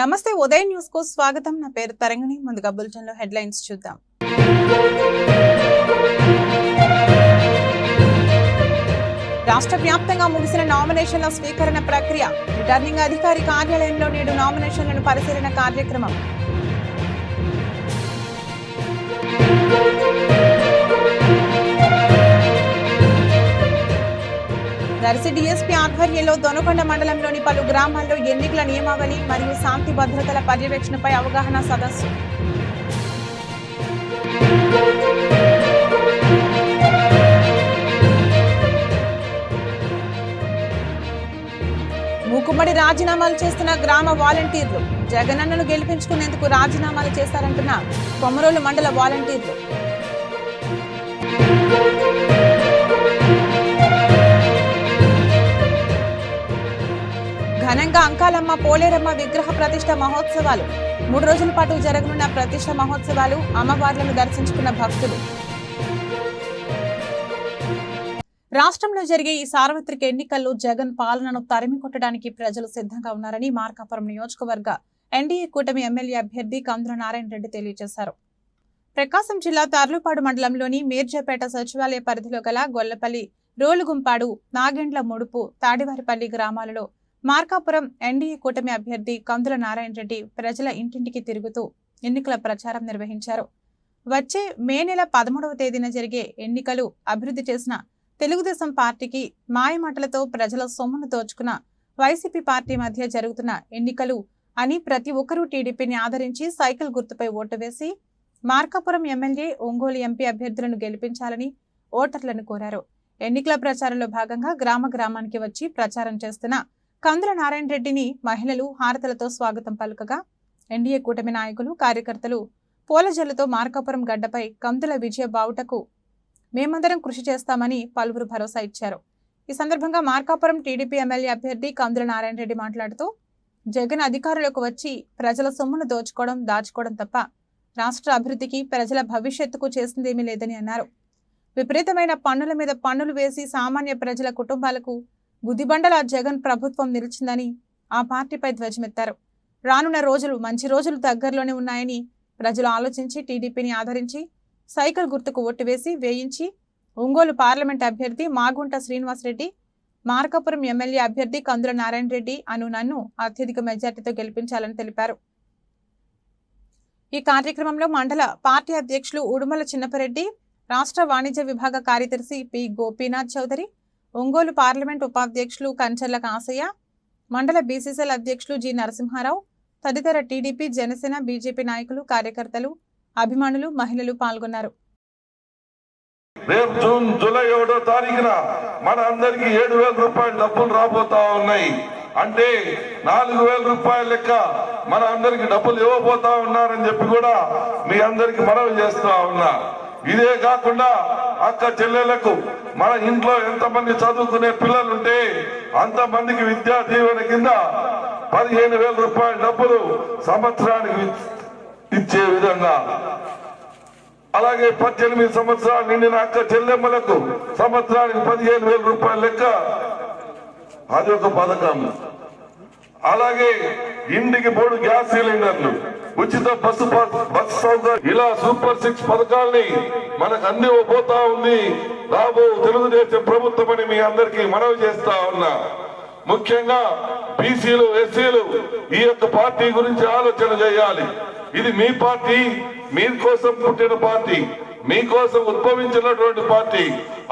నమస్తే ఉదయం న్యూస్కు స్వాగతం. నా పేరు తరంగిణి. ముందుగా బులెటిన్లో హెడ్లైన్స్ చూద్దాం. రాష్ట్ర వ్యాప్తంగా ముగిసిన నామినేషన్ల స్వీకరణ ప్రక్రియ రిటర్నింగ్ అధికారి కార్యాలయంలో నేడు నామినేషన్లను పరిశీలన కార్యక్రమం. దర్శి డీఎస్పీ ఆధ్వర్యంలో దొనకొండ మండలంలోని పలు గ్రామాల్లో ఎన్నికల నియమావళి మరియు శాంతి భద్రతల పర్యవేక్షణపై అవగాహన సదస్సు. మూకుమ్మడి రాజీనామాలు చేస్తున్న గ్రామ వాలంటీర్లు జగనన్నను గెలిపించుకునేందుకు రాజీనామాలు చేశారంటున్న కొమరోలు మండల వాలంటీర్లు. ఘనంగా అంకాలమ్మ పోలేరమ్మ విగ్రహ ప్రతిష్ట మహోత్సవాలు. మూడు రోజుల పాటు జరగనున్న ప్రతిష్ట మహోత్సవాలు అమ్మవార్లను దర్శించుకున్న భక్తులు. రాష్ట్రంలో జరిగే ఈ సార్వత్రిక ఎన్నికల్లో జగన్ పాలనను తరిమి కొట్టడానికి ప్రజలు సిద్ధంగా ఉన్నారని మార్కాపురం నియోజకవర్గ ఎన్డీఏ కూటమి ఎమ్మెల్యే అభ్యర్థి కందుల నారాయణ రెడ్డి తెలియజేశారు. ప్రకాశం జిల్లా తర్లుపాడు మండలంలోని మీర్జాపేట సచివాలయ పరిధిలో గల గొల్లపల్లి రోలుగుంపాడు నాగెండ్ల ముడుపు తాడివారిపల్లి గ్రామాలలో మార్కాపురం ఎన్డీఏ కూటమి అభ్యర్థి కందుల నారాయణ రెడ్డి ప్రజల ఇంటింటికి తిరుగుతూ ఎన్నికల ప్రచారం నిర్వహించారు. వచ్చే మే నెల పదమూడవ తేదీన జరిగే ఎన్నికలు అభివృద్ధి చేసిన తెలుగుదేశం పార్టీకి మాయమాటలతో ప్రజల సొమ్మును దోచుకున్న వైసీపీ పార్టీ మధ్య జరుగుతున్న ఎన్నికలు అని ప్రతి ఒక్కరూ టీడీపీని ఆదరించి సైకిల్ గుర్తుపై ఓటు వేసి మార్కాపురం ఎమ్మెల్యే ఒంగోలు ఎంపీ అభ్యర్థులను గెలిపించాలని ఓటర్లను కోరారు. ఎన్నికల ప్రచారంలో భాగంగా గ్రామ గ్రామానికి వచ్చి ప్రచారం చేస్తున్న కందుల నారాయణ రెడ్డిని మహిళలు హారతలతో స్వాగతం పలుకగా ఎన్డీఏ కూటమి నాయకులు కార్యకర్తలు పూలజల్లుతో మార్కాపురం గడ్డపై కందుల విజయ బావుటకు మేమందరం కృషి చేస్తామని పలువురు భరోసా ఇచ్చారు. ఈ సందర్భంగా మార్కాపురం టీడీపీ ఎమ్మెల్యే అభ్యర్థి కందుల నారాయణ రెడ్డి మాట్లాడుతూ జగన్ అధికారులకు వచ్చి ప్రజల సొమ్మును దోచుకోవడం దాచుకోవడం తప్ప రాష్ట్ర అభివృద్ధికి ప్రజల భవిష్యత్తుకు చేసిందేమీ లేదని అన్నారు. విపరీతమైన పన్నుల మీద పన్నులు వేసి సామాన్య ప్రజల కుటుంబాలకు గుదిబండల జగన్ ప్రభుత్వం నిలిచిందని ఆ పార్టీపై ధ్వజమెత్తారు. రానున్న రోజులు మంచి రోజులు దగ్గరలోనే ఉన్నాయని ప్రజలు ఆలోచించి టీడీపీని ఆదరించి సైకిల్ గుర్తుకు ఓటు వేసి వేయించి ఒంగోలు పార్లమెంట్ అభ్యర్థి మాగుంట శ్రీనివాసరెడ్డి మార్కాపురం ఎమ్మెల్యే అభ్యర్థి కందుల నారాయణ రెడ్డి అను నన్ను అత్యధిక మెజార్టీతో గెలిపించాలని తెలిపారు. ఈ కార్యక్రమంలో మండల పార్టీ అధ్యక్షులు ఉడుమల చిన్నపరెడ్డి రాష్ట్ర వాణిజ్య విభాగ కార్యదర్శి పి గోపీనాథ్ చౌదరి ఒంగోలు పార్లమెంట్ ఉపాధ్యక్షులు కంచర్ల కాసయ్య మండల బీసీసీఎల్ అధ్యక్షులు జి నరసింహారావు తదితర టీడీపీ జనసేన బీజేపీ నాయకులు కార్యకర్తలు అభిమానులు మహిళలు పాల్గొన్నారు. రేపు జూన్ జూలై ఒకటో తారీఖున మన అందరికి ఏడు వేల రూపాయల డబ్బులు రాబోతా ఉన్నాయి. అంటే నాలుగు వేల రూపాయల లెక్క మన అందరికి డబ్బులు ఇవ్వబోతా ఉన్నారని చెప్పి కూడా మీ అందరికి మనవి చేస్తా ఉన్నా. ఇదే కాకుండా అక్క చెల్లెలకు మన ఇంట్లో ఎంతమంది చదువుకునే పిల్లలుంటే అంతమందికి విద్యా దీవెన కింద పదిహేను వేల రూపాయల డబ్బులు సంవత్సరానికి ఇచ్చే విధంగా. అలాగే పద్దెనిమిది సంవత్సరాలు నిండిన అక్క చెల్లెమ్మలకు సంవత్సరానికి పదిహేను వేల రూపాయల లెక్క. అది ఒక పథకం. అలాగే ఇంటికి మూడు గ్యాస్ సిలిండర్లు. ఉచిత బస్సు బస్సు సౌకర్యం. ఇలా సూపర్ సిక్స్ పథకాల్ని మనకు అందివ్వబోతా ఉంది. రాబో తెలుగుదేశం ప్రభుత్వం అని మీ అందరికీ మనవి చేస్తా ఉన్నా. ముఖ్యంగా బీసీలు ఎస్సీలు ఈ యొక్క పార్టీ గురించి ఆలోచన చేయాలి. ఇది మీ పార్టీ మీకోసం పుట్టిన పార్టీ మీకోసం ఉద్భవించినటువంటి పార్టీ.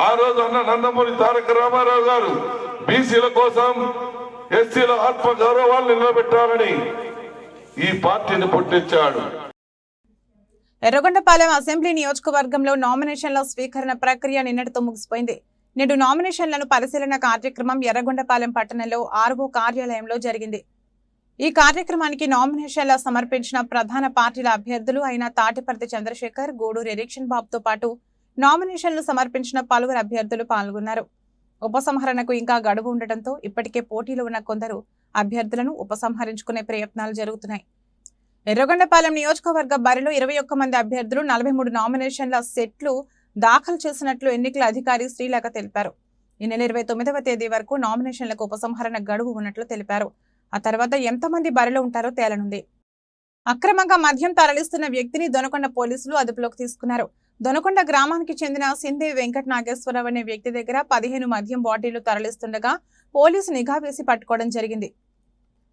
ఆ రోజు అన్న నందమూరి తారక రామారావు గారు బీసీల కోసం ఎస్సీల ఆత్మ గౌరవాలు నిలబెట్టాలని ఈ పార్టీని పుట్టించాడు. ఎర్రగొండపాలెం అసెంబ్లీ నియోజకవర్గంలో నామినేషన్ల స్వీకరణ ప్రక్రియ నిన్నటితో ముగిసిపోయింది. నేడు నామినేషన్లను పరిశీలన కార్యక్రమం ఎర్రగొండపాలెం పట్టణంలో ఆర్వో కార్యాలయంలో జరిగింది. ఈ కార్యక్రమానికి నామినేషన్ల సమర్పించిన ప్రధాన పార్టీల అభ్యర్థులు అయిన తాటిపర్తి చంద్రశేఖర్ గూడూరు ఎరిక్షన్ బాబుతో పాటు నామినేషన్లు సమర్పించిన పలువురు అభ్యర్థులు పాల్గొన్నారు. ఉపసంహరణకు ఇంకా గడువు ఉండటంతో ఇప్పటికే పోటీలో ఉన్న కొందరు అభ్యర్థులను ఉపసంహరించుకునే ప్రయత్నాలు జరుగుతున్నాయి. ఎర్రగొండపాలెం నియోజకవర్గ బరిలో ఇరవై ఒక్క మంది అభ్యర్థులు నలభై మూడు నామినేషన్ల సెట్లు దాఖలు చేసినట్లు ఎన్నికల అధికారి శ్రీలేఖ తెలిపారు. ఈ నెల ఇరవై తొమ్మిదవ తేదీ వరకు నామినేషన్లకు ఉపసంహరణ గడువు ఉన్నట్లు తెలిపారు. ఆ తర్వాత ఎంతమంది బరిలో ఉంటారో తేలనుంది. అక్రమంగా మద్యం తరలిస్తున్న వ్యక్తిని దొనకొండ పోలీసులు అదుపులోకి తీసుకున్నారు. దొనకొండ గ్రామానికి చెందిన సింధే వెంకట నాగేశ్వరరావు అనే వ్యక్తి దగ్గర పదిహేను మద్యం బాటిళ్ళు తరలిస్తుండగా పోలీసు నిఘా వేసి పట్టుకోవడం జరిగింది.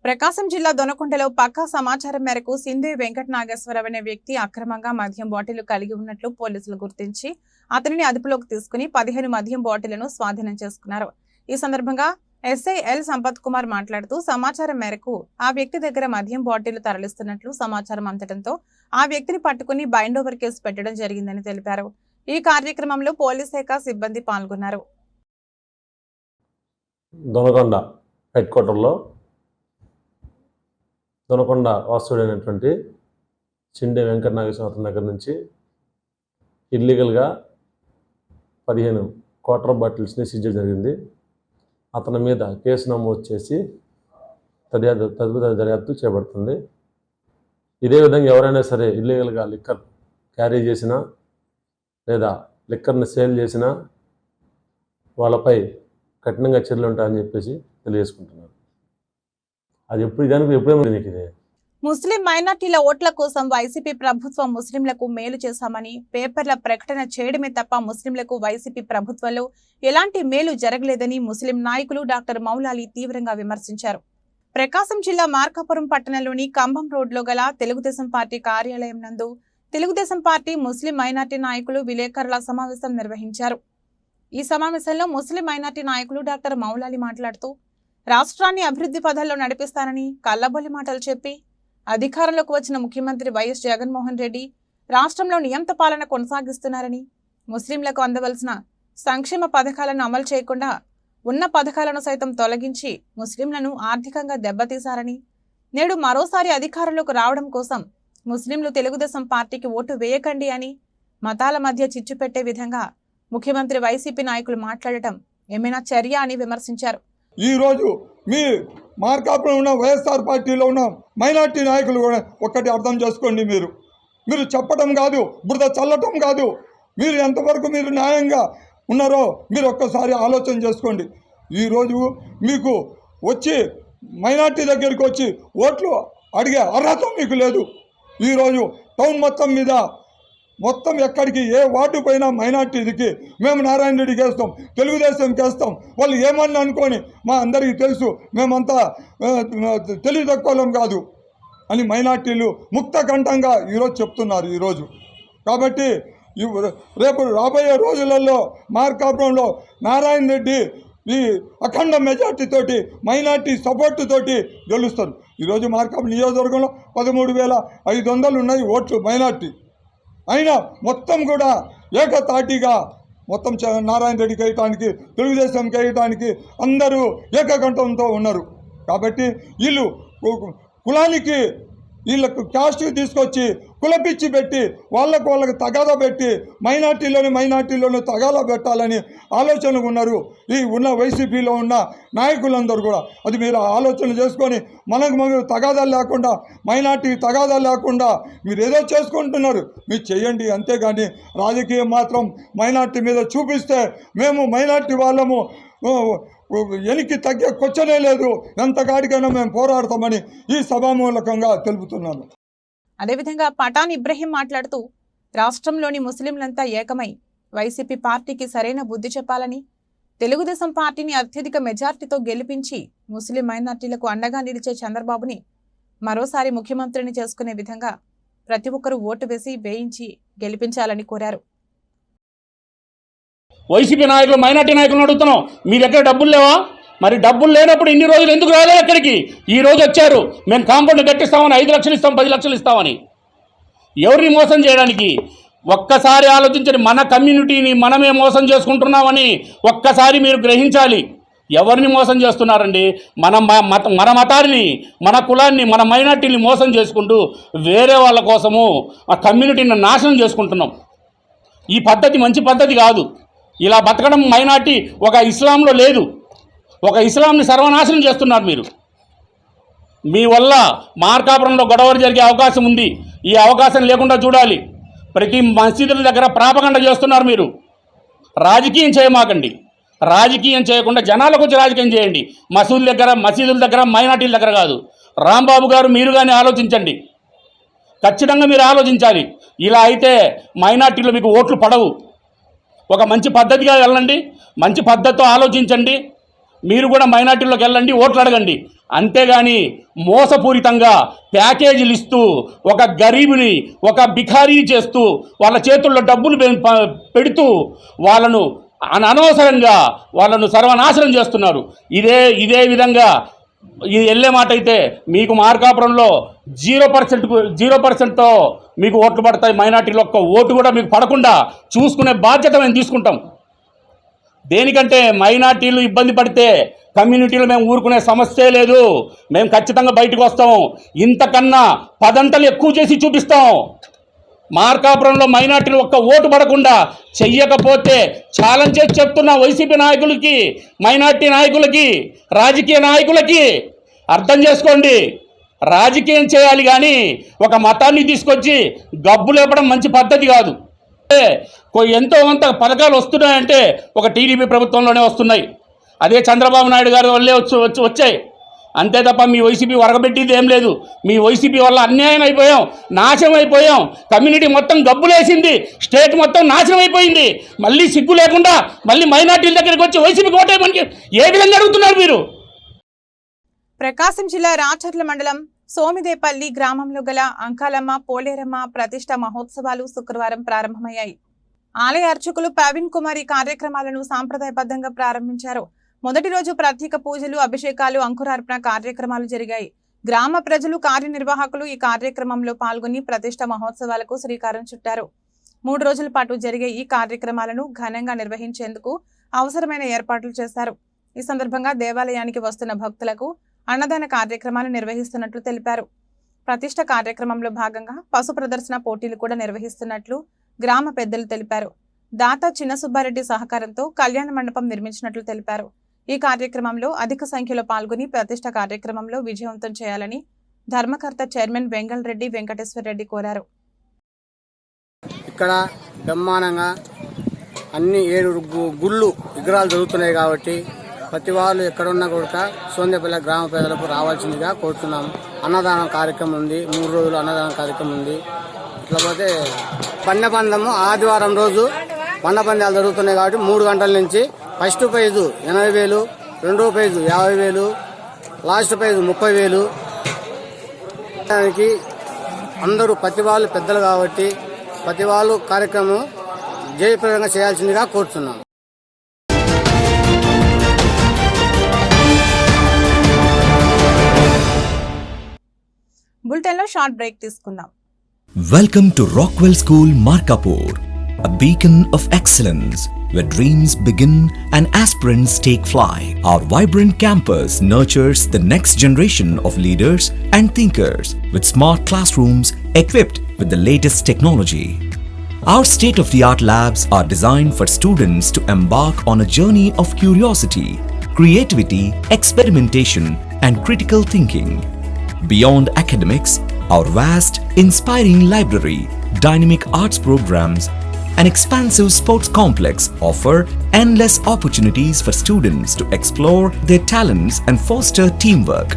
ప్రకాశం జిల్లా దొనకొండలో పక్కా సమాచారం మేరకు సింధు వెంకట నాగేశ్వరరావు అనే వ్యక్తి అక్రమంగా మద్యం బాటిల్ కలిగి ఉన్నట్లు పోలీసులు గుర్తించి అతనిని అదుపులోకి తీసుకుని పదిహేను మద్యం బాటిళ్ళను స్వాధీనం చేసుకున్నారు. ఈ సందర్భంగా ఎస్ఐ ఎల్ సంపత్ కుమార్ మాట్లాడుతూ సమాచారం మేరకు ఆ వ్యక్తి దగ్గర మద్యం బాటిల్ తరలిస్తున్నట్లు సమాచారం అందడంతో ఆ వ్యక్తిని పట్టుకుని బైండ్ ఓవర్ కేసు పెట్టడం జరిగిందని తెలిపారు. ఈ కార్యక్రమంలో పోలీస్ శాఖ సిబ్బంది పాల్గొన్నారు. దొనకొండ హెడ్ క్వార్టర్లో దొనకొండ వాస్తుడైనటువంటి చిండే వెంకట నాగేశ్వర దగ్గర నుంచి ఇల్లీగల్గా పదిహేను క్వార్టర్ బాటిల్స్ని సీజ్ జరిగింది. అతని మీద కేసు నమోదు చేసి తదియాదు తదుపరి దర్యాప్తు చేపడుతుంది. ఇదే విధంగా ఎవరైనా సరే ఇల్లీగల్గా లిక్కర్ క్యారీ చేసినా లేదా లిక్కర్ని సేల్ చేసినా వాళ్ళపై కఠినంగా చర్యలు ఉంటాయని చెప్పేసి తెలియజేసుకుంటున్నారు. అది ఎప్పుడు దానికి ఎప్పుడేమో నీకు ఇది. ముస్లిం మైనార్టీల ఓట్ల కోసం వైసీపీ ప్రభుత్వం ముస్లింలకు మేలు చేశామని పేపర్ల ప్రకటన చేయడమే తప్ప ముస్లింలకు వైసీపీ ప్రభుత్వంలో ఎలాంటి మేలు జరగలేదని ముస్లిం నాయకులు డాక్టర్ మౌలాలి తీవ్రంగా విమర్శించారు. ప్రకాశం జిల్లా మార్కాపురం పట్టణంలోని కంభం రోడ్లో గల తెలుగుదేశం పార్టీ కార్యాలయం నందు తెలుగుదేశం పార్టీ ముస్లిం మైనార్టీ నాయకులు విలేకరుల సమావేశం నిర్వహించారు. ఈ సమావేశంలో ముస్లిం మైనార్టీ నాయకులు డాక్టర్ మౌలాలి మాట్లాడుతూ రాష్ట్రాన్ని అభివృద్ధి పదాల్లో నడిపిస్తానని కళ్ళబొల్లి మాటలు చెప్పి అధికారంలోకి వచ్చిన ముఖ్యమంత్రి వైఎస్ జగన్మోహన్ రెడ్డి రాష్ట్రంలో నియంత పాలన కొనసాగిస్తున్నారని ముస్లింలకు అందవలసిన సంక్షేమ పథకాలను అమలు చేయకుండా ఉన్న పథకాలను సైతం తొలగించి ముస్లింలను ఆర్థికంగా దెబ్బతీశారని నేడు మరోసారి అధికారంలోకి రావడం కోసం ముస్లింలు తెలుగుదేశం పార్టీకి ఓటు వేయకండి అని మతాల మధ్య చిచ్చు పెట్టే విధంగా ముఖ్యమంత్రి వైసీపీ నాయకులు మాట్లాడటం ఏమైనా చర్య అని విమర్శించారు. ఈరోజు మీ మార్కాపురం ఉన్న వైఎస్ఆర్ పార్టీలో ఉన్న మైనార్టీ నాయకులు కూడా ఒక్కటి అర్థం చేసుకోండి మీరు. మీరు చెప్పడం కాదు బురద చల్లటం కాదు. మీరు ఎంతవరకు మీరు న్యాయంగా ఉన్నారో మీరు ఒక్కసారి ఆలోచన చేసుకోండి. ఈరోజు మీకు వచ్చి మైనార్టీ దగ్గరికి వచ్చి ఓట్లు అడిగే అర్హత మీకు లేదు. ఈరోజు టౌన్ మొత్తం మీద మొత్తం ఎక్కడికి ఏ వార్డు పైన మైనార్టీకి మేము నారాయణ రెడ్డికి వేస్తాం తెలుగుదేశంకి వేస్తాం వాళ్ళు ఏమన్నా అనుకొని మా అందరికీ తెలుసు మేమంతా తెలివి తక్కువలం కాదు అని మైనార్టీలు ముక్త కంఠంగా ఈరోజు చెప్తున్నారు ఈరోజు. కాబట్టి రేపు రాబోయే రోజులలో మార్కాపురంలో నారాయణ రెడ్డి ఈ అఖండ మెజార్టీ తోటి మైనార్టీ సపోర్ట్ తోటి గెలుస్తారు. ఈరోజు మార్కాపురం నియోజకవర్గంలో పదమూడు వేల ఐదు వందలు ఉన్నాయి ఓట్లు మైనార్టీ. అయినా మొత్తం కూడా ఏకతాటిగా మొత్తం చ- నారాయణ రెడ్డికి వేయటానికి తెలుగుదేశంకి వేయటానికి అందరూ ఏకకంఠంతో ఉన్నారు. కాబట్టి వీళ్ళు కులానికి వీళ్ళకు క్యాస్ట్కి తీసుకొచ్చి కులపిచ్చి పెట్టి వాళ్ళకు వాళ్ళకి తగాదా పెట్టి మైనార్టీలోని మైనార్టీలోని తగాదా పెట్టాలని ఆలోచనలు ఉన్నారు. ఈ ఉన్న వైసీపీలో ఉన్న నాయకులందరూ కూడా అది మీరు ఆలోచన చేసుకొని మనకు మనం తగాదాలు లేకుండా మైనార్టీకి తగాదాలు లేకుండా మీరు ఏదో చేసుకుంటున్నారు. మీరు చేయండి అంతేగాని రాజకీయం మాత్రం మైనార్టీ మీద చూపిస్తే మేము మైనార్టీ వాళ్ళము. వెనక్కి తగ్గే క్వశ్చనే లేదు. ఎంతగాడికైనా మేము పోరాడతామని ఈ సభామూలకంగా తెలుపుతున్నాను. అదేవిధంగా పఠాన్ ఇబ్రహీం మాట్లాడుతూ రాష్ట్రంలోని ముస్లింలంతా ఏకమై వైసీపీ పార్టీకి సరైన బుద్ధి చెప్పాలని తెలుగుదేశం పార్టీని అత్యధిక మెజార్టీతో గెలిపించి ముస్లిం మైనార్టీలకు అండగా నిలిచే చంద్రబాబుని మరోసారి ముఖ్యమంత్రిని చేసుకునే విధంగా ప్రతి ఒక్కరూ ఓటు వేసి వేయించి గెలిపించాలని కోరారు. వైసీపీ నాయకులు మైనార్టీ నాయకులను అడుగుతున్నాం. మీ దగ్గర డబ్బులు లేవా? మరి డబ్బులు లేనప్పుడు ఇన్ని రోజులు ఎందుకు రాలేదు అక్కడికి? ఈ రోజు వచ్చారు. మేము కాంపౌండ్ కట్టిస్తామని ఐదు లక్షలు ఇస్తాం పది లక్షలు ఇస్తామని. ఎవరిని మోసం చేయడానికి? ఒక్కసారి ఆలోచించండి మన కమ్యూనిటీని మనమే మోసం చేసుకుంటున్నామని ఒక్కసారి మీరు గ్రహించాలి. ఎవరిని మోసం చేస్తున్నారండి? మన మ- మత మన మతాన్ని మన కులాన్ని మన మైనార్టీని మోసం చేసుకుంటూ వేరే వాళ్ళ కోసము ఆ కమ్యూనిటీని నాశనం చేసుకుంటున్నాం. ఈ పద్ధతి మంచి పద్ధతి కాదు. ఇలా బతకడం మైనార్టీ ఒక ఇస్లాంలో లేదు. ఒక ఇస్లాంని సర్వనాశనం చేస్తున్నారు మీరు. మీ వల్ల మార్కాపురంలో గొడవలు జరిగే అవకాశం ఉంది. ఈ అవకాశం లేకుండా చూడాలి. ప్రతి మసీదుల దగ్గర ప్రాపగండ చేస్తున్నారు మీరు. రాజకీయం చేయమాకండి. రాజకీయం చేయకుండా జనాలకు వచ్చి రాజకీయం చేయండి. మసూదుల దగ్గర మసీదుల దగ్గర మైనార్టీల దగ్గర కాదు. రాంబాబు గారు మీరు కానీ ఆలోచించండి. ఖచ్చితంగా మీరు ఆలోచించాలి. ఇలా అయితే మైనార్టీలో మీకు ఓట్లు పడవు. ఒక మంచి పద్ధతిగా వెళ్ళండి మంచి పద్ధతితో ఆలోచించండి మీరు కూడా మైనార్టీలోకి వెళ్ళండి ఓట్లు అడగండి. అంతేగాని మోసపూరితంగా ప్యాకేజీలు ఇస్తూ ఒక గరీబుని ఒక బిఖారీ చేస్తూ వాళ్ళ చేతుల్లో డబ్బులు పెడుతూ వాళ్ళను అనవసరంగా వాళ్ళను సర్వనాశనం చేస్తున్నారు. ఇదే ఇదే విధంగా ఇది వెళ్ళే మాట అయితే మీకు మార్కాపురంలో జీరో పర్సెంట్ జీరో పర్సెంట్తో మీకు ఓట్లు పడతాయి మైనార్టీలో ఒక్క ఓటు కూడా మీకు పడకుండా చూసుకునే బాధ్యత మేము తీసుకుంటాం. దేనికంటే మైనార్టీలు ఇబ్బంది పడితే కమ్యూనిటీలు మేము ఊరుకునే సమస్యే లేదు. మేము ఖచ్చితంగా బయటకు వస్తాం. ఇంతకన్నా పదంతలు ఎక్కువ చేసి చూపిస్తాం. మార్కాపురంలో మైనార్టీలు ఒక్క ఓటు పడకుండా చెయ్యకపోతే ఛాలెంజ్ చేసి చెప్తున్న వైసీపీ నాయకులకి మైనార్టీ నాయకులకి రాజకీయ నాయకులకి అర్థం చేసుకోండి. రాజకీయం చేయాలి కానీ ఒక మతాన్ని తీసుకొచ్చి గబ్బు లేపడం మంచి పద్ధతి కాదు. ఎంతో కొంత పథకాలు వస్తున్నాయంటే ఒక టీడీపీ ప్రభుత్వంలోనే వస్తున్నాయి. అదే చంద్రబాబు నాయుడు గారి వల్లే వచ్చి వచ్చి వచ్చాయి. అంతే తప్ప మీ వైసీపీ వరగబెట్టింది ఏం లేదు. మీ వైసీపీ వల్ల అన్యాయం అయిపోయాం నాశనం అయిపోయాం. కమ్యూనిటీ మొత్తం గబ్బులేసింది స్టేట్ మొత్తం నాశనం అయిపోయింది. మళ్ళీ సిగ్గు లేకుండా మళ్ళీ మైనార్టీల దగ్గరికి వచ్చి వైసీపీకి మనకి ఏ విధంగా అడుగుతున్నారు మీరు? ప్రకాశం జిల్లా రాచర్ల మండలం సోమిదేపల్లి గ్రామంలో గల అంకాలమ్మ పోలేరమ్మ ప్రతిష్ట మహోత్సవాలు శుక్రవారం ప్రారంభమయ్యాయి. ఆలయ అర్చకులు ప్రవీణ్ కుమార్ ఈ కార్యక్రమాలను సాంప్రదాయబద్ధంగా ప్రారంభించారు. మొదటి రోజు ప్రత్యేక పూజలు అభిషేకాలు అంకురార్పణ కార్యక్రమాలు జరిగాయి. గ్రామ ప్రజలు కార్యనిర్వాహకులు ఈ కార్యక్రమంలో పాల్గొని ప్రతిష్ట మహోత్సవాలకు శ్రీకారం చుట్టారు. మూడు రోజుల పాటు జరిగే ఈ కార్యక్రమాలను ఘనంగా నిర్వహించేందుకు అవసరమైన ఏర్పాట్లు చేశారు. ఈ సందర్భంగా దేవాలయానికి వస్తున్న భక్తులకు అన్నదాన కార్యక్రమాలు నిర్వహిస్తున్నట్లు తెలిపారు. ప్రతిష్ట కార్యక్రమంలో భాగంగా పశు ప్రదర్శన పోటీలు కూడా నిర్వహిస్తున్నట్లు గ్రామ పెద్దలు తెలిపారు. దాత చిన్న సుబ్బారెడ్డి సహకారంతో కళ్యాణ మండపం నిర్మించినట్లు తెలిపారు. ఈ కార్యక్రమంలో అధిక సంఖ్యలో పాల్గొని ప్రతిష్ట కార్యక్రమంలో విజయవంతం చేయాలని ధర్మకర్త చైర్మన్ వెంగళరెడ్డి వెంకటేశ్వర రెడ్డి కోరారు. ఇక్కడ బ్రహ్మాండంగా అన్ని ఏడు గుళ్ళు విగ్రహాలు జరుగుతున్నాయి కాబట్టి ప్రతి వాళ్ళు ఎక్కడున్నా కూడా సోందేపల్లి గ్రామ ప్రజలకు రావాల్సిందిగా కోరుతున్నాం. అన్నదానం కార్యక్రమం ఉంది. మూడు రోజులు అన్నదానం కార్యక్రమం ఉంది. ఇట్లా పండె పందము ఆదివారం రోజు పండపందాలు జరుగుతున్నాయి కాబట్టి మూడు గంటల నుంచి ఫస్ట్ ప్రైజు ఎనభై వేలు రెండో ప్రైజు యాభై వేలు లాస్ట్ ప్రైజు ముప్పై వేలు. దానికి అందరూ ప్రతి వాళ్ళు పెద్దలు కాబట్టి ప్రతి వాళ్ళు కార్యక్రమం జయప్రదంగా చేయాల్సిందిగా కోరుతున్నాం. బులెటిన్లో షార్ట్ బ్రేక్ తీసుకుందాం Welcome to Rockwell School Markapur, a beacon of excellence where dreams begin and aspirants take flight. Our vibrant campus nurtures the next generation of leaders and thinkers with smart classrooms equipped with the latest technology. Our state of the art labs are designed for students to embark on a journey of curiosity, creativity, experimentation, and critical thinking. Beyond academics, our vast, inspiring library, dynamic arts programs, and expansive sports complex offer endless opportunities for students to explore their talents and foster teamwork.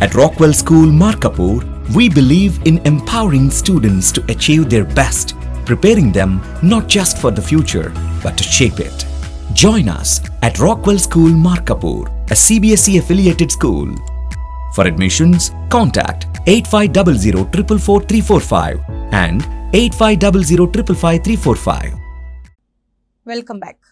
At Rockwell School, Markapur, we believe in empowering students to achieve their best, preparing them not just for the future, but to shape it. Join us at Rockwell School, Markapur, a CBSE affiliated school. For admissions, contact 8500 444 345 and 8500 555 345. Welcome back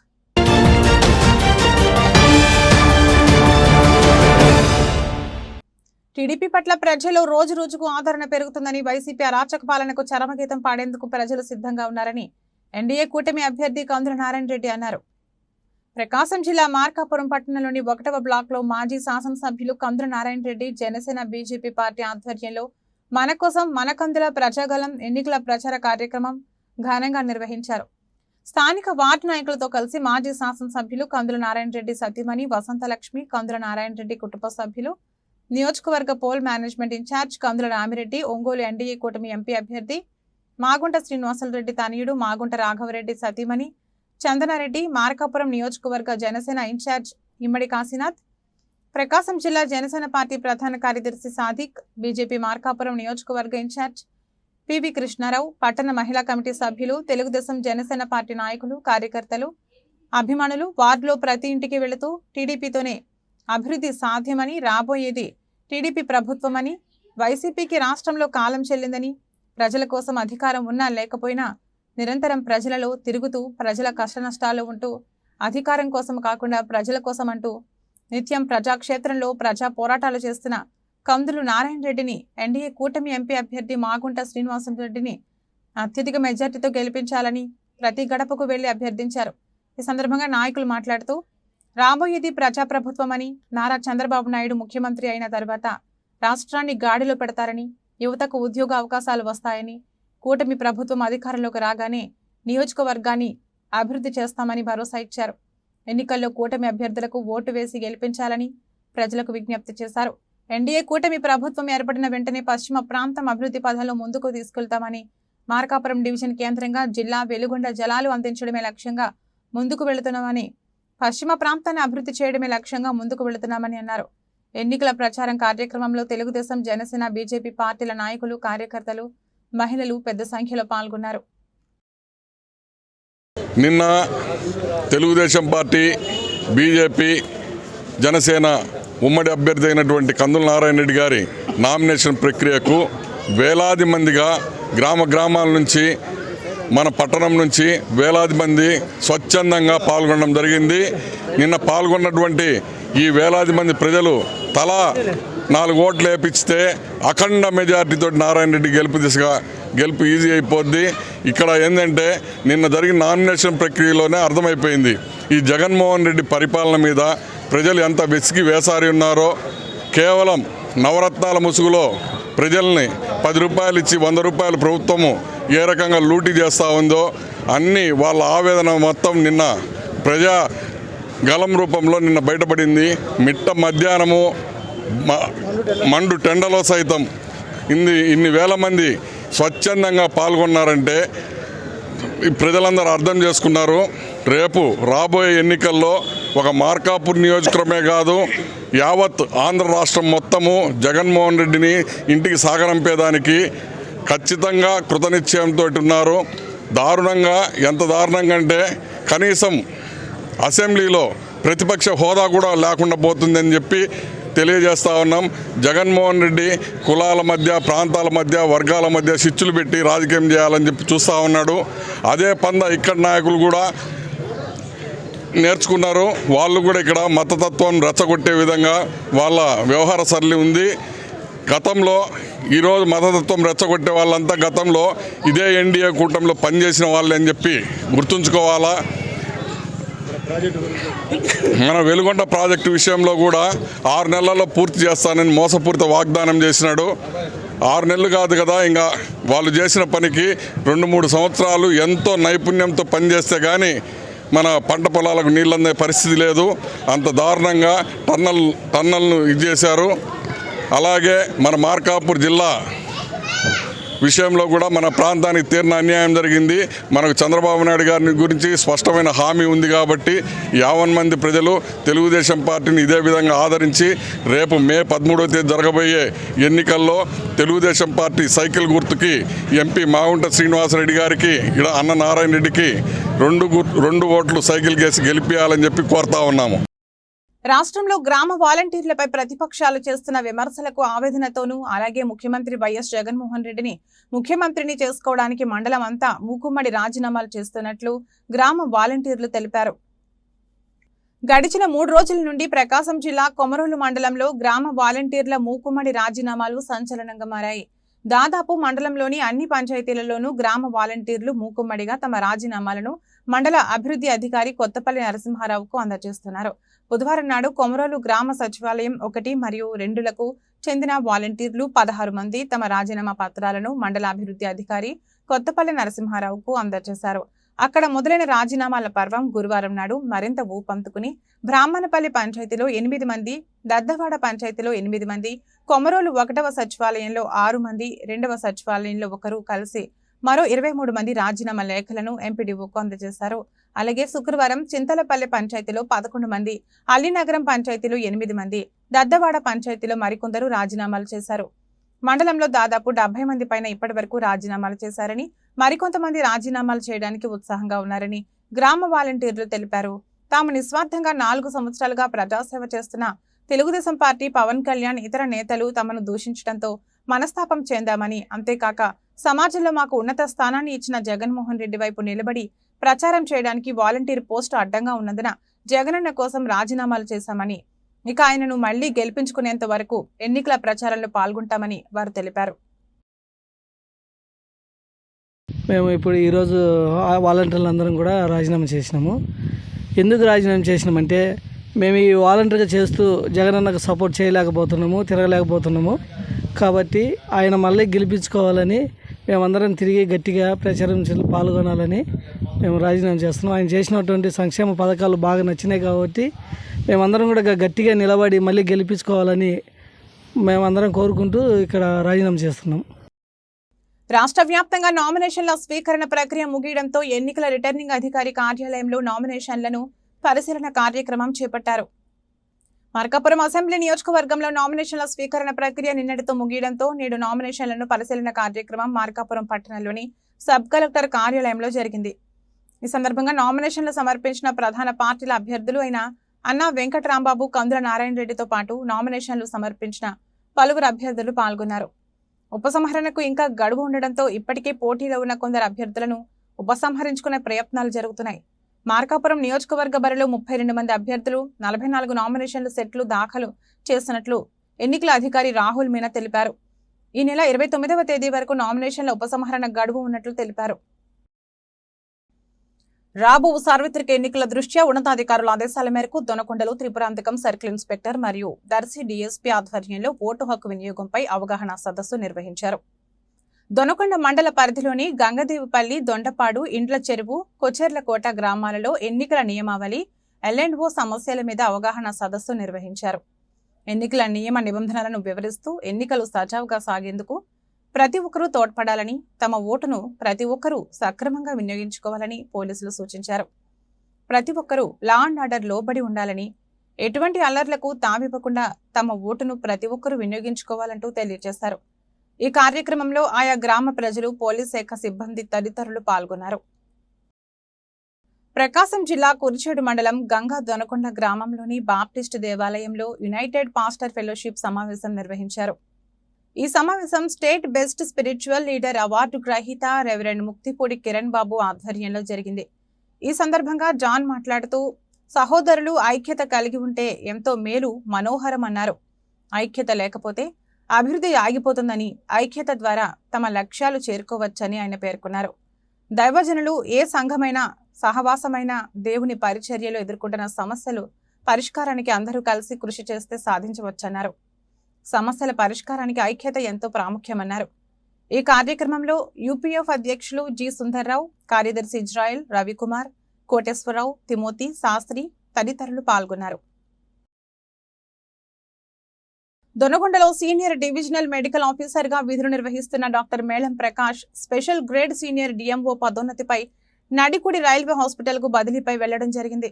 TDP పట్ల ప్రజలు రోజు రోజుకు ఆదరణ పెరుగుతుందని YCP అరాచక పాలనకు చరమగీతం పాడేందుకు ప్రజలు సిద్ధంగా ఉన్నారని ఎన్డీఏ కూటమి అభ్యర్థి కందుల నారాయణ రెడ్డి అన్నారు ప్రకాశం జిల్లా మార్కాపురం పట్టణంలోని ఒకటవ బ్లాక్లో మాజీ శాసనసభ్యులు కంద్ర నారాయణ రెడ్డి జనసేన బీజేపీ పార్టీ ఆధ్వర్యంలో మన కోసం మన కందుల ప్రజాగలం ఎన్నికల ప్రచార కార్యక్రమం ఘనంగా నిర్వహించారు. స్థానిక వార్డు నాయకులతో కలిసి మాజీ శాసనసభ్యులు కందుల నారాయణ రెడ్డి సతీమణి వసంతలక్ష్మి కందుల నారాయణ రెడ్డి కుటుంబ సభ్యులు నియోజకవర్గ poll management incharge Kandula Ramireddy Ongole NDA కూటమి ఎంపీ అభ్యర్థి మాగుంట శ్రీనివాసలరెడ్డి తనయుడు మాగుంట రాఘవరెడ్డి సతీమణి చందనారెడ్డి మార్కాపురం నియోజకవర్గ జనసేన ఇన్ఛార్జ్ ఇమ్మడి కాశీనాథ్ ప్రకాశం జిల్లా జనసేన పార్టీ ప్రధాన కార్యదర్శి సాదిక్ బీజేపీ మార్కాపురం నియోజకవర్గ ఇన్ఛార్జ్ పివి కృష్ణారావు పట్టణ మహిళా కమిటీ సభ్యులు తెలుగుదేశం జనసేన పార్టీ నాయకులు కార్యకర్తలు అభిమానులు వార్డులో ప్రతి ఇంటికి వెళుతూ టీడీపీతోనే అభివృద్ధి సాధ్యమని రాబోయేది టీడీపీ ప్రభుత్వమని వైసీపీకి రాష్ట్రంలో కాలం చెల్లిందని ప్రజల కోసం అధికారం ఉన్నా లేకపోయినా నిరంతరం ప్రజలలో తిరుగుతూ ప్రజల కష్టనష్టాలు ఉంటూ అధికారం కోసం కాకుండా ప్రజల కోసం అంటూ నిత్యం ప్రజాక్షేత్రంలో ప్రజా పోరాటాలు చేస్తున్న కందులు నారాయణ రెడ్డిని ఎన్డీఏ కూటమి ఎంపీ అభ్యర్థి మాగుంట శ్రీనివాసం రెడ్డిని అత్యధిక మెజార్టీతో గెలిపించాలని ప్రతి గడపకు వెళ్ళి అభ్యర్థించారు. ఈ సందర్భంగా నాయకులు మాట్లాడుతూ రాబోయేది ప్రజాప్రభుత్వమని నారా చంద్రబాబు నాయుడు ముఖ్యమంత్రి అయిన తర్వాత రాష్ట్రాన్ని గాడిలో పెడతారని యువతకు ఉద్యోగ అవకాశాలు వస్తాయని కూటమి ప్రభుత్వం అధికారంలోకి రాగానే నియోజకవర్గాన్ని అభివృద్ధి చేస్తామని భరోసా ఇచ్చారు. ఎన్నికల్లో కూటమి అభ్యర్థులకు ఓటు వేసి గెలిపించాలని ప్రజలకు విజ్ఞప్తి చేశారు. ఎన్డీఏ కూటమి ప్రభుత్వం ఏర్పడిన వెంటనే పశ్చిమ ప్రాంతం అభివృద్ధి పథంలో ముందుకు తీసుకెళ్తామని మార్కాపురం డివిజన్ కేంద్రంగా జిల్లా వెలుగొండ జలాలు అందించడమే లక్ష్యంగా ముందుకు వెళుతున్నామని పశ్చిమ ప్రాంతాన్ని అభివృద్ధి చేయడమే లక్ష్యంగా ముందుకు వెళుతున్నామని అన్నారు. ఎన్నికల ప్రచారం కార్యక్రమంలో తెలుగుదేశం జనసేన బీజేపీ పార్టీల నాయకులు కార్యకర్తలు మహిళలు పెద్ద సంఖ్యలో పాల్గొన్నారు. నిన్న తెలుగుదేశం పార్టీ బీజేపీ జనసేన ఉమ్మడి అభ్యర్థి అయినటువంటి కందుల నారాయణ రెడ్డి గారి నామినేషన్ ప్రక్రియకు వేలాది మందిగా గ్రామ గ్రామాల నుంచి మన పట్టణం నుంచి వేలాది మంది స్వచ్ఛందంగా పాల్గొనడం జరిగింది. నిన్న పాల్గొన్నటువంటి ఈ వేలాది మంది ప్రజలు తలా నాలుగు ఓట్లు వేపిస్తే అఖండ మెజార్టీతో నారాయణ రెడ్డి గెలుపు దిశగా గెలుపు ఈజీ అయిపోద్ది. ఇక్కడ ఏంటంటే నిన్న జరిగిన నామినేషన్ ప్రక్రియలోనే అర్థమైపోయింది. ఈ జగన్మోహన్ రెడ్డి పరిపాలన మీద ప్రజలు ఎంత వెసిగి వేసారి ఉన్నారో కేవలం నవరత్నాల ముసుగులో ప్రజల్ని పది రూపాయలు ఇచ్చి వంద రూపాయలు ప్రభుత్వము ఏ రకంగా లూటీ చేస్తూ ఉందో అన్నీ వాళ్ళ ఆవేదన మొత్తం నిన్న ప్రజా గలం రూపంలో నిన్న బయటపడింది. మిట్ట మధ్యాహ్నము మండు టెండలో సైతం ఇన్ని ఇన్ని వేల మంది స్వచ్ఛందంగా పాల్గొన్నారంటే ఈ ప్రజలందరూ అర్థం చేసుకున్నారు. రేపు రాబోయే ఎన్నికల్లో ఒక మార్కాపూర్ నియోజకవర్గమే కాదు యావత్ ఆంధ్ర రాష్ట్రం మొత్తము జగన్మోహన్ రెడ్డిని ఇంటికి సాగనంపేదానికి ఖచ్చితంగా కృతనిశ్చయంతో ఉన్నారు. దారుణంగా ఎంత దారుణంగా అంటే కనీసం అసెంబ్లీలో ప్రతిపక్ష హోదా కూడా లేకుండా పోతుందని చెప్పి తెలియజేస్తా ఉన్నాం. జగన్మోహన్ రెడ్డి కులాల మధ్య ప్రాంతాల మధ్య వర్గాల మధ్య చిచ్చులు పెట్టి రాజకీయం చేయాలని చెప్పి చూస్తూ ఉన్నాడు. అదే పంద ఇక్కడ నాయకులు కూడా నేర్చుకున్నారు. వాళ్ళు కూడా ఇక్కడ మతతత్వం రెచ్చగొట్టే విధంగా వాళ్ళ వ్యవహార సరళి ఉంది. గతంలో ఈరోజు మతతత్వం రెచ్చగొట్టే వాళ్ళంతా గతంలో ఇదే ఎన్డీఏ కూటమిలో పనిచేసిన వాళ్ళని అని చెప్పి గుర్తుంచుకోవాలా? మన వెలుగొండ ప్రాజెక్టు విషయంలో కూడా ఆరు నెలల్లో పూర్తి చేస్తానని మోసపూరిత వాగ్దానం చేసినాడు. ఆరు నెలలు కాదు కదా ఇంకా వాళ్ళు చేసిన పనికి రెండు మూడు సంవత్సరాలు ఎంతో నైపుణ్యంతో పనిచేస్తే కానీ మన పంట పొలాలకు నీళ్ళు అందే పరిస్థితి లేదు. అంత దారుణంగా టన్నల్ టన్నల్ను ఇది చేశారు. అలాగే మన మార్కాపూర్ జిల్లా విషయంలో కూడా మన ప్రాంతానికి తీరిన అన్యాయం జరిగింది. మనకు చంద్రబాబు నాయుడు గారిని గురించి స్పష్టమైన హామీ ఉంది కాబట్టి యావన్ మంది ప్రజలు తెలుగుదేశం పార్టీని ఇదే విధంగా ఆదరించి రేపు మే పదమూడవ తేదీ జరగబోయే ఎన్నికల్లో తెలుగుదేశం పార్టీ సైకిల్ గుర్తుకి ఎంపీ మాగుంట శ్రీనివాసరెడ్డి గారికి ఇక్కడ అన్న నారాయణ రెడ్డికి రెండు గుర్ రెండు ఓట్లు సైకిల్ కేసి గెలిపించాలని చెప్పి కోరుతా ఉన్నాము. రాష్ట్రంలో గ్రామ వాలంటీర్లపై ప్రతిపక్షాలు చేస్తున్న విమర్శలకు ఆవేదనతోనూ అలాగే ముఖ్యమంత్రి వైఎస్ జగన్మోహన్ రెడ్డిని ముఖ్యమంత్రిని చేసుకోవడానికి మండలం అంతా మూకుమ్మడి రాజీనామాలు చేస్తున్నట్లు గ్రామ వాలంటీర్లు తెలిపారు. గడిచిన మూడు రోజుల నుండి ప్రకాశం జిల్లా కొమరోలు మండలంలో గ్రామ వాలంటీర్ల మూకుమ్మడి రాజీనామాలు సంచలనంగా మారాయి. దాదాపు మండలంలోని అన్ని పంచాయతీలలోనూ గ్రామ వాలంటీర్లు మూకుమ్మడిగా తమ రాజీనామాలను మండల అభివృద్ధి అధికారి కొత్తపల్లి నరసింహారావుకు అందజేస్తున్నారు. బుధవారం నాడు కొమరోలు గ్రామ సచివాలయం ఒకటి మరియు రెండులకు చెందిన వాలంటీర్లు పదహారు మంది తమ రాజీనామా పత్రాలను మండల అభివృద్ధి అధికారి కొత్తపల్లి నరసింహారావుకు అందజేశారు. అక్కడ మొదలైన రాజీనామాల పర్వం గురువారం నాడు మరింత ఊపందుకుని బ్రాహ్మణపల్లి పంచాయతీలో ఎనిమిది మంది దద్దవాడ పంచాయతీలో ఎనిమిది మంది కొమరోలు ఒకటవ సచివాలయంలో ఆరు మంది రెండవ సచివాలయంలో ఒకరు కలిసి మరో ఇరవై మూడు మంది రాజీనామా లేఖలను ఎంపీడీఓకు అందజేశారు. అలాగే శుక్రవారం చింతలపల్లె పంచాయతీలో పదకొండు మంది అల్లినగరం పంచాయతీలో ఎనిమిది మంది దద్దవాడ పంచాయతీలో మరికొందరు రాజీనామాలు చేశారు. మండలంలో దాదాపు డెబ్బై మంది పైన ఇప్పటి వరకు రాజీనామాలు చేశారని మరికొంతమంది రాజీనామాలు చేయడానికి ఉత్సాహంగా ఉన్నారని గ్రామ వాలంటీర్లు తెలిపారు. తాము నిస్వార్థంగా నాలుగు సంవత్సరాలుగా ప్రజాసేవ చేస్తున్న తెలుగుదేశం పార్టీ పవన్ కళ్యాణ్ ఇతర నేతలు తమను దూషించడంతో మనస్తాపం చెందామని. అంతేకాక సమాజంలో మాకు ఉన్నత స్థానాన్ని ఇచ్చిన జగన్మోహన్ రెడ్డి వైపు నిలబడి ప్రచారం చేయడానికి వాలంటీర్ పోస్టు అడ్డంగా ఉన్నందున జగనన్న కోసం రాజీనామాలు చేశామని ఇక ఆయనను మళ్ళీ గెలిపించుకునేంత వరకు ఎన్నికల ప్రచారంలో పాల్గొంటామని వారు తెలిపారు. మేము ఇప్పుడు ఈరోజు వాలంటీర్లు అందరం కూడా రాజీనామా చేసినాము. ఎందుకు రాజీనామా చేసినామంటే మేము ఈ వాలంటీర్గా చేస్తూ జగనన్నకు సపోర్ట్ చేయలేకపోతున్నాము తిరగలేకపోతున్నాము. కాబట్టి ఆయన మళ్ళీ గెలిపించుకోవాలని మేమందరం తిరిగి గట్టిగా ప్రచారం పాల్గొనాలని మేము రాజీనామా చేస్తున్నాం. ఆయన చేసినటువంటి సంక్షేమ పథకాలు బాగా నచ్చినాయి కాబట్టి మేమందరం కూడా గట్టిగా నిలబడి మళ్ళీ గెలిపించుకోవాలని మేమందరం కోరుకుంటూ ఇక్కడ రాజీనామా చేస్తున్నాం. రాష్ట్ర వ్యాప్తంగా నామినేషన్ల స్వీకరణ ప్రక్రియ ముగియడంతో ఎన్నికల రిటర్నింగ్ అధికారి కార్యాలయంలో నామినేషన్లను పరిశీలన కార్యక్రమం చేపట్టారు. మార్కాపురం అసెంబ్లీ నియోజకవర్గంలో నామినేషన్ల స్వీకరణ ప్రక్రియ నిన్నటితో ముగియడంతో నేడు నామినేషన్లను పరిశీలన కార్యక్రమం మార్కాపురం పట్టణంలోని సబ్ కలెక్టర్ కార్యాలయంలో జరిగింది. ఈ సందర్భంగా నామినేషన్లు సమర్పించిన ప్రధాన పార్టీల అభ్యర్థులు అయిన అన్నా వెంకటరాంబాబు కందుల నారాయణ రెడ్డితో పాటు నామినేషన్లు సమర్పించిన పలువురు అభ్యర్థులు పాల్గొన్నారు. ఉపసంహరణకు ఇంకా గడువు ఉండడంతో ఇప్పటికే పోటీలో ఉన్న కొందరు అభ్యర్థులను ఉపసంహరించుకునే ప్రయత్నాలు జరుగుతున్నాయి. మార్కాపురం నియోజకవర్గ బరిలో ముప్పై రెండు మంది అభ్యర్థులు నలభై నాలుగు నామినేషన్ల సెట్లు దాఖలు చేసినట్లు ఎన్నికల అధికారి రాహుల్ మీనా తెలిపారు. ఈ నెల ఇరవై తొమ్మిదవ తేదీ వరకు నామినేషన్ల ఉపసంహరణ గడువు ఉన్నట్లు తెలిపారు. రాబో సార్వత్రిక ఎన్నికల దృష్ట్యా ఉన్నతాధికారుల ఆదేశాల మేరకు దొనకొండలో త్రిపురాంతకం సర్కిల్ ఇన్స్పెక్టర్ మరియు దర్శి డీఎస్పీ ఆధ్వర్యంలో ఓటు హక్కు వినియోగంపై అవగాహన సదస్సు నిర్వహించారు. దొనకొండ మండల పరిధిలోని గంగదేవిపల్లి దొండపాడు ఇండ్ల చెరువు కొచెర్లకోట గ్రామాలలో ఎన్నికల నియమావళి ఎల్ఎండ్ఓ సమస్యల మీద అవగాహన సదస్సు నిర్వహించారు. ఎన్నికల నియమ నిబంధనలను వివరిస్తూ ఎన్నికలు సజావుగా సాగేందుకు ప్రతి ఒక్కరూ తోడ్పడాలని తమ ఓటును ప్రతి ఒక్కరూ సక్రమంగా వినియోగించుకోవాలని పోలీసులు సూచించారు. ప్రతి ఒక్కరూ లా అండ్ ఆర్డర్ లోబడి ఉండాలని ఎటువంటి అల్లర్లకు తావివ్వకుండా తమ ఓటును ప్రతి ఒక్కరూ వినియోగించుకోవాలంటూ తెలియజేశారు. ఈ కార్యక్రమంలో ఆయా గ్రామ ప్రజలు పోలీస్ శాఖ సిబ్బంది తదితరులు పాల్గొన్నారు. ప్రకాశం జిల్లా కురిచేడు మండలం గంగా దొనకొండ గ్రామంలోని బాప్టిస్ట్ దేవాలయంలో యునైటెడ్ పాస్టర్ ఫెలోషిప్ సమావేశం నిర్వహించారు. ఈ సమావేశం state best spiritual leader award గ్రహీత రెవరెండ్ ముక్తిపూడి కిరణ్ బాబు ఆధ్వర్యంలో జరిగింది. ఈ సందర్భంగా జాన్ మాట్లాడుతూ సహోదరులు ఐక్యత కలిగి ఉంటే ఎంతో మేలు మనోహరం అన్నారు. ఐక్యత లేకపోతే అభివృద్ధి ఆగిపోతుందని ఐక్యత ద్వారా తమ లక్ష్యాలు చేరుకోవచ్చని ఆయన పేర్కొన్నారు. దైవజనులు ఏ సంఘమైనా సహవాసమైన దేవుని పరిచర్యలో ఎదుర్కొంటున్న సమస్యలు పరిష్కారానికి అందరూ కలిసి కృషి చేస్తే సాధించవచ్చన్నారు. సమస్యల పరిష్కారానికి ఐక్యత ఎంతో ప్రాముఖ్యమన్నారు. ఈ కార్యక్రమంలో యూపీఎఫ్ అధ్యక్షులు జి. సుందర్రావు కార్యదర్శి ఇజ్రాయెల్ రవికుమార్ కోటేశ్వరరావు తిమోతి శాస్త్రి తదితరులు పాల్గొన్నారు. దొనగొండలో సీనియర్ డివిజనల్ మెడికల్ ఆఫీసర్గా విధులు నిర్వహిస్తున్న doctor Melam Prakash special grade senior DMO పదోన్నతిపై Nadikudi railway హాస్పిటల్కు బదిలీపై వెళ్ళడం జరిగింది.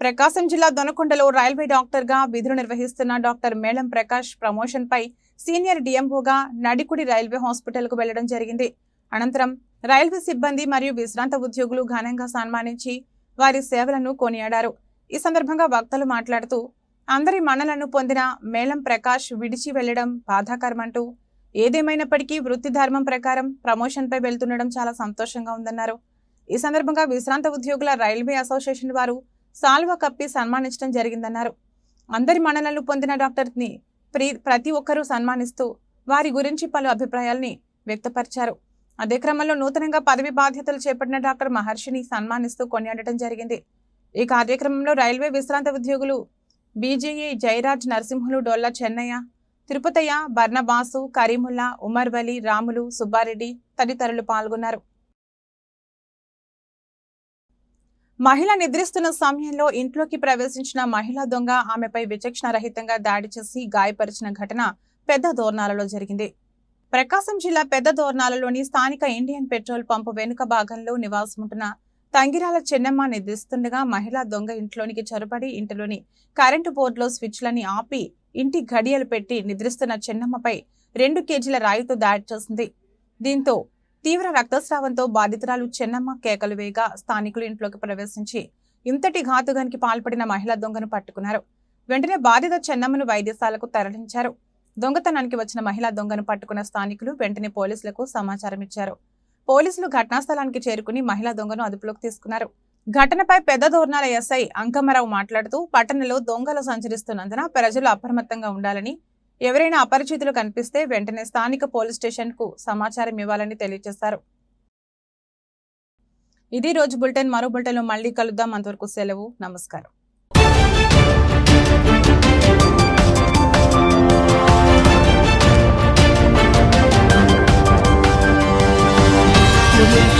ప్రకాశం జిల్లా దొనకొండలో రైల్వే డాక్టర్గా విధులు నిర్వహిస్తున్న డాక్టర్ మేళం ప్రకాష్ ప్రమోషన్ పై సీనియర్ డిఎంఓగా నడికుడి రైల్వే హాస్పిటల్కు వెళ్ళడం జరిగింది. అనంతరం రైల్వే సిబ్బంది మరియు విశ్రాంత ఉద్యోగులు ఘనంగా సన్మానించి వారి సేవలను కొనియాడారు. ఈ సందర్భంగా వక్తలు మాట్లాడుతూ అందరి మనలను పొందిన మేళం ప్రకాష్ విడిచి వెళ్ళడం బాధాకరమంటూ ఏదేమైనప్పటికీ వృత్తి ధర్మం ప్రకారం ప్రమోషన్పై వెళ్తుండడం చాలా సంతోషంగా ఉందన్నారు. ఈ సందర్భంగా విశ్రాంత ఉద్యోగుల రైల్వే అసోసియేషన్ వారు సాల్వ కప్పి సన్మానించడం జరిగిందన్నారు. అందరి మన్ననలు పొందిన డాక్టర్ని ప్రతి ఒక్కరూ సన్మానిస్తూ వారి గురించి పలు అభిప్రాయాల్ని వ్యక్తపరిచారు. అదే క్రమంలో నూతనంగా పదవి బాధ్యతలు చేపట్టిన డాక్టర్ మహర్షిని సన్మానిస్తూ కొనియాడటం జరిగింది. ఈ కార్యక్రమంలో రైల్వే విశ్రాంత ఉద్యోగులు బీజేఏ జయరాజ్ నరసింహులు డొల్ల చెన్నయ్య తిరుపతయ్య బర్ణబాసు కరీముల్లా ఉమర్ వలి రాములు సుబ్బారెడ్డి తదితరులు పాల్గొన్నారు. మహిళ నిద్రిస్తున్న సమయంలో ఇంట్లోకి ప్రవేశించిన మహిళా దొంగ ఆమెపై విచక్షణ రహితంగా దాడి చేసి గాయపరిచిన ఘటన పెద్ద దోర్నాలలో జరిగింది. ప్రకాశం జిల్లా పెద్ద దోర్నాలలోని స్థానిక ఇండియన్ పెట్రోల్ పంపు వెనుక భాగంలో నివాసముంటున్న తంగిరాల చెన్నమ్మ నిద్రిస్తుండగా మహిళా దొంగ ఇంట్లోనికి చొరబడి ఇంటిలోని కరెంటు బోర్డులో స్విచ్లని ఆపి ఇంటి ఘడియలు పెట్టి నిద్రిస్తున్న చెన్నమ్మపై రెండు కేజీల రాయితో దాడి చేసింది. దీంతో తీవ్ర రక్తస్రావంతో బాధితురాలు చెన్నమ్మ కేకలు వేగా స్థానికులు ఇంట్లోకి ప్రవేశించి ఇంతటి ఘాతుగానికి పాల్పడిన మహిళా దొంగను పట్టుకున్నారు. వెంటనే బాధిత చెన్నమ్మను వైద్యశాలకు తరలించారు. దొంగతనానికి వచ్చిన మహిళా దొంగను పట్టుకున్న స్థానికులు వెంటనే పోలీసులకు సమాచారం ఇచ్చారు పోలీసులు ఘటనా స్థలానికి చేరుకుని మహిళా దొంగను అదుపులోకి తీసుకున్నారు. ఘటనపై పెద్ద దూర్ణాల ఎస్ఐ అంకమరావు మాట్లాడుతూ పట్టణంలో దొంగలు సంచరిస్తున్నందున ప్రజలు అప్రమత్తంగా ఉండాలని ఎవరైనా అపరిచితులు కనిపిస్తే వెంటనే స్థానిక పోలీస్ స్టేషన్కు సమాచారం ఇవ్వాలని తెలియజేశారు. ఇది రోజు బులెటిన్. మరో బులెటిన్ మళ్ళీ కలుద్దాం. అంతవరకు సెలవు. నమస్కారం. Absolute